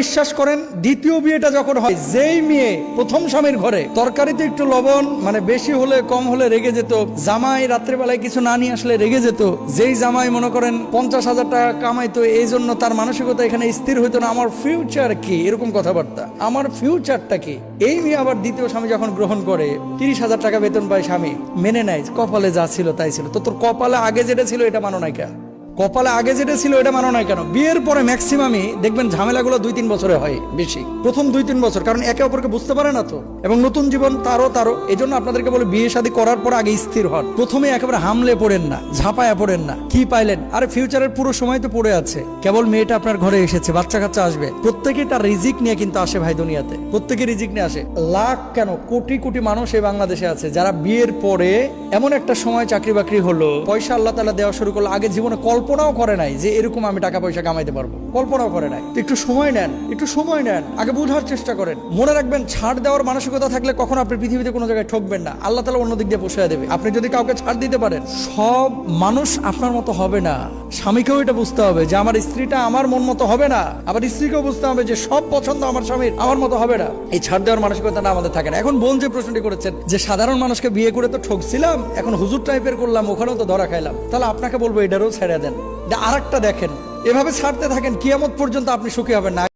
বিশ্বাস করেন, দ্বিতীয় বিয়েটা যখন হয়, যেই মেয়ে প্রথম স্বামীর ঘরে তরকারিতে একটু লবণ মানে বেশি হলে কম হলে রেগে যেত, জামাই রাত্রেবেলায় কিছু না নিয়ে আসলে রেগে যেত, যেই জামাই মনে করেন পঞ্চাশ হাজার টাকা কামাইতো, এই জন্য তার মানসিকতা এখানে স্থির হইতো না, আমার ফিউচার কি? এরকম কথাবার্তা। আমার ফিউচারটা কি? এই মেয়ে আবার দ্বিতীয় স্বামী যখন গ্রহণ করে, তিরিশ হাজার টাকা বেতন পায় স্বামী, মেনে নেয়, কপালে যা ছিল তাই ছিল। তো তোর কপালে আগে যেটা ছিল, এটা মানো নাই কা? কপালে আগে যেটা ছিল এটা মানো নাই কেন? বিয়ের পরে ম্যাক্সিমামই দেখবেন ঝামেলাগুলো দুই তিন বছরে হয় বেশি। প্রথম দুই তিন বছর, কারণ একে অপরকে বুঝতে পারে না তো। এবং নতুন জীবন তারও তারও এই জন্য আপনাদেরকে বলে বিয়ে শাদী করার পর আগে স্থির হন। প্রথমে একেবারে হামলে পড়েন না, ঝাঁপায়া পড়েন না। কি পাইলেন? আরে ফিউচারের পুরো সময় তো পড়ে আছে। কেবল মেয়েটা আপনার ঘরে এসেছে বাচ্চা কাচ্চা আসবে। প্রত্যেকে তার রিজিক নিয়ে কিন্তু আসে ভাই দুনিয়াতে। প্রত্যেকে রিজিক নিয়ে আসে। লাখ কেন? কোটি কোটি মানুষ এই বাংলাদেশে আছে, যারা বিয়ের পরে এমন একটা সময় চাকরি বাকরি হলো, পয়সা আল্লাহ তালা দেওয়া শুরু করল, আগে জীবনে কল্পনাও করে নাই যে এরকম আমি টাকা পয়সা কামাইতে পারব। কল্পনাও করে নাই। তো একটু সময় নেন, একটু সময় নেন, আগে বোঝার চেষ্টা করেন। মনে রাখবেন, ছাড় দেওয়ার মানসিকতা থাকলে কখনো আপনি পৃথিবীতে কোনো জায়গায় ঠকবেন না। আল্লাহ তালা অন্য দিক দিয়ে বসে দেবে। আপনি যদি কাউকে ছাড় দিতে পারেন, সব মানুষ আপনার মতো হবে না। স্বামীকেও এটা বুঝতে হবে যে আমার স্ত্রীটা আমার মন মতো হবে না। আবার স্ত্রীকেও বুঝতে হবে যে সব পছন্দ আমার স্বামীর, আমার মতো হবে না। এই ছাড় দেওয়ার মানসিকতা না আমাদের থাকে না। এখন বোন যে প্রশ্নটি করেছেন যে, সাধারণ মানুষকে বিয়ে করে তো ঠকছিলাম, এখন হুজুর টাইপের করলাম, ওখানেও তো ধরা খাইলাম। তাহলে আপনাকে বলব এটারও ছেড়ে দেন। আর দেখেন। এভাবে ছাড়তে থাকেন কিয়ামত পর্যন্ত আপনি সুখী হবেন না।